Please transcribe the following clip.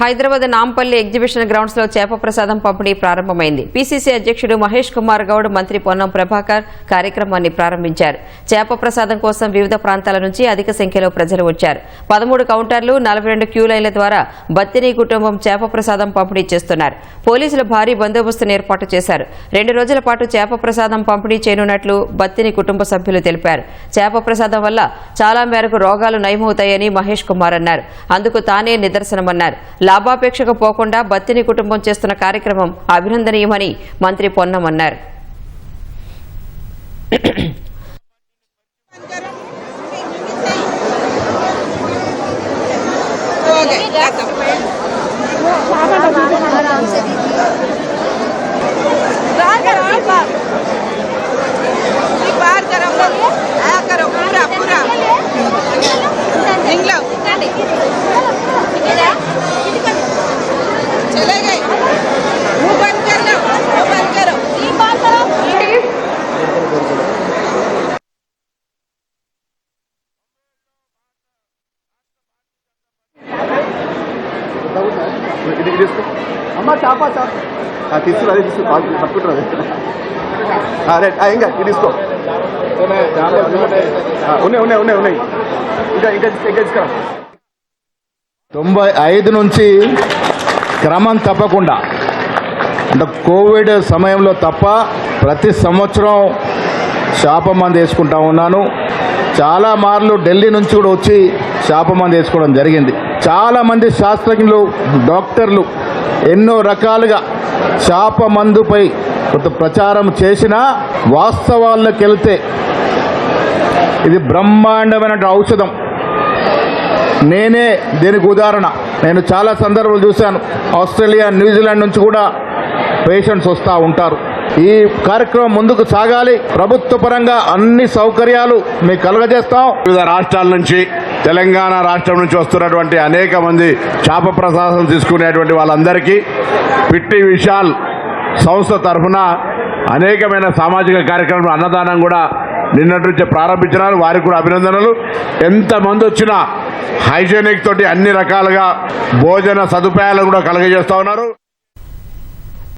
Hyderabad Nampally exhibition గ్రౌండ్స్లో చేప ప్రసాదం పంపిణీ ప్రారంభమైంది. పీసీసీ అధ్యక్షుడు మహేష్ కుమార్ గౌడ్ మంత్రి పొన్నం ప్రభాకర్ కార్యక్రమాన్ని ప్రారంభించారు. చేప ప్రసాదం కోసం వివిధ ప్రాంతాల నుంచి అధిక సంఖ్యలో ప్రజలు వచ్చారు. పదమూడు కౌంటర్లు నలభై రెండు క్యూ లైన్ల ద్వారా బత్తిని కుటుంబం చేప ప్రసాదం పంపిణీ చేస్తున్నారు. పోలీసులు భారీ బందోబస్తును ఏర్పాటు చేశారు. రెండు రోజుల పాటు చేప ప్రసాదం పంపిణీ చేయనున్నట్లు బత్తిని కుటుంబ సభ్యులు తెలిపారు. చేప ప్రసాదం వల్ల చాలా మేరకు రోగాలు నయమవుతాయని మహేష్ కుమార్ అన్నారు. అందుకు తానే నిదర్శనమన్నారు. లాభాపేక్షకు పోకుండా బత్తిని కుటుంబం చేస్తున్న కార్యక్రమం అభినందనీయమని మంత్రి పొన్నం అన్నారు. ఓకే ఇది ఇది తీసుకో. అమ్మ చాప చాప. ఆ, తీసుకురా అదే తీసుకు పట్టుకుంటారు అదే. ఆ, రైట్ ఆ, ఇంకా ఇది తీసుకో. ఉన్నాయి ఉన్నాయి ఉన్నాయి ఉన్నాయి. ఇంకా ఇంకా ఇంకా తీసుకురా. తొంభై ఐదు నుంచి క్రమం తప్పకుండా. అంటే కోవిడ్ సమయంలో తప్ప ప్రతి సంవత్సరం శాప మంది వేసుకుంటా ఉన్నాను. చాలా మార్లు ఢిల్లీ నుంచి కూడా వచ్చి శాప మంది వేసుకోవడం జరిగింది. చాలా మంది శాస్త్రజ్ఞులు డాక్టర్లు ఎన్నో రకాలుగా చాప మందుపై ప్రచారం చేసినా వాస్తవాల్లోకి వెళ్తే ఇది బ్రహ్మాండమైన ఔషధం. నేనే దీనికి ఉదాహరణ. నేను చాలా సందర్భాలు చూశాను. ఆస్ట్రేలియా న్యూజిలాండ్ నుంచి కూడా పేషెంట్స్ వస్తూ ఉంటారు. ఈ కార్యక్రమం ముందుకు సాగాలి. ప్రభుత్వ పరంగా అన్ని సౌకర్యాలు మీకు కలుగజేస్తాం. వివిధ రాష్ట్రాల నుంచి తెలంగాణ రాష్ట్రం నుంచి వస్తున్నటువంటి అనేక మంది చేప ప్రసాదం తీసుకునేటువంటి వాళ్ళందరికీ పిట్టి విశాల్ సంస్థ తరఫున అనేకమైన సామాజిక కార్యక్రమాలు అన్నదానం కూడా నిన్నటి నుంచి ప్రారంభించినారు. వారికి కూడా అభినందనలు. ఎంతమంది వచ్చినా హైజీనిక్ తోటి అన్ని రకాలుగా భోజన సదుపాయాలు కూడా కలుగజేస్తా ఉన్నారు.